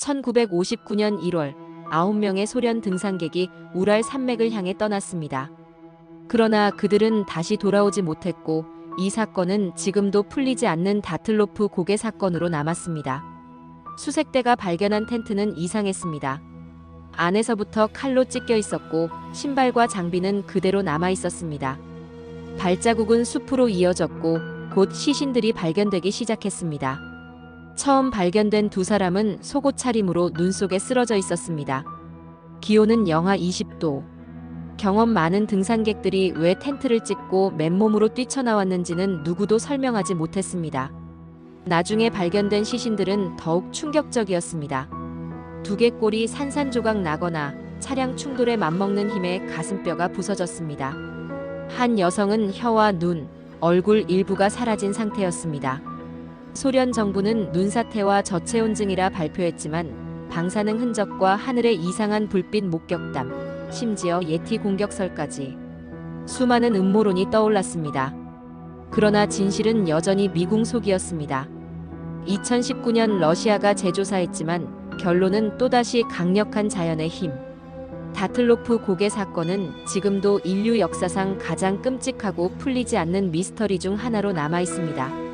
1959년 1월 9명의 소련 등산객이 우랄 산맥을 향해 떠났습니다. 그러나 그들은 다시 돌아오지 못했고 이 사건은 지금도 풀리지 않는 다틀로프 고개 사건으로 남았습니다. 수색대가 발견한 텐트는 이상했습니다. 안에서부터 칼로 찢겨 있었고 신발과 장비는 그대로 남아 있었습니다. 발자국은 숲으로 이어졌고 곧 시신들이 발견되기 시작했습니다. 처음 발견된 두 사람은 속옷 차림으로 눈 속에 쓰러져 있었습니다. 기온은 영하 20도. 경험 많은 등산객들이 왜 텐트를 찍고 맨몸으로 뛰쳐나왔는지는 누구도 설명하지 못했습니다. 나중에 발견된 시신들은 더욱 충격적이었습니다. 두개골이 산산조각 나거나 차량 충돌에 맞먹는 힘에 가슴뼈가 부서졌습니다. 한 여성은 혀와 눈, 얼굴 일부가 사라진 상태였습니다. 소련 정부는 눈사태와 저체온증이라 발표했지만 방사능 흔적과 하늘의 이상한 불빛 목격담, 심지어 예티 공격설까지 수많은 음모론이 떠올랐습니다. 그러나 진실은 여전히 미궁 속이었습니다. 2019년 러시아가 재조사했지만 결론은 또다시 강력한 자연의 힘. 다틀로프 고개 사건은 지금도 인류 역사상 가장 끔찍하고 풀리지 않는 미스터리 중 하나로 남아 있습니다.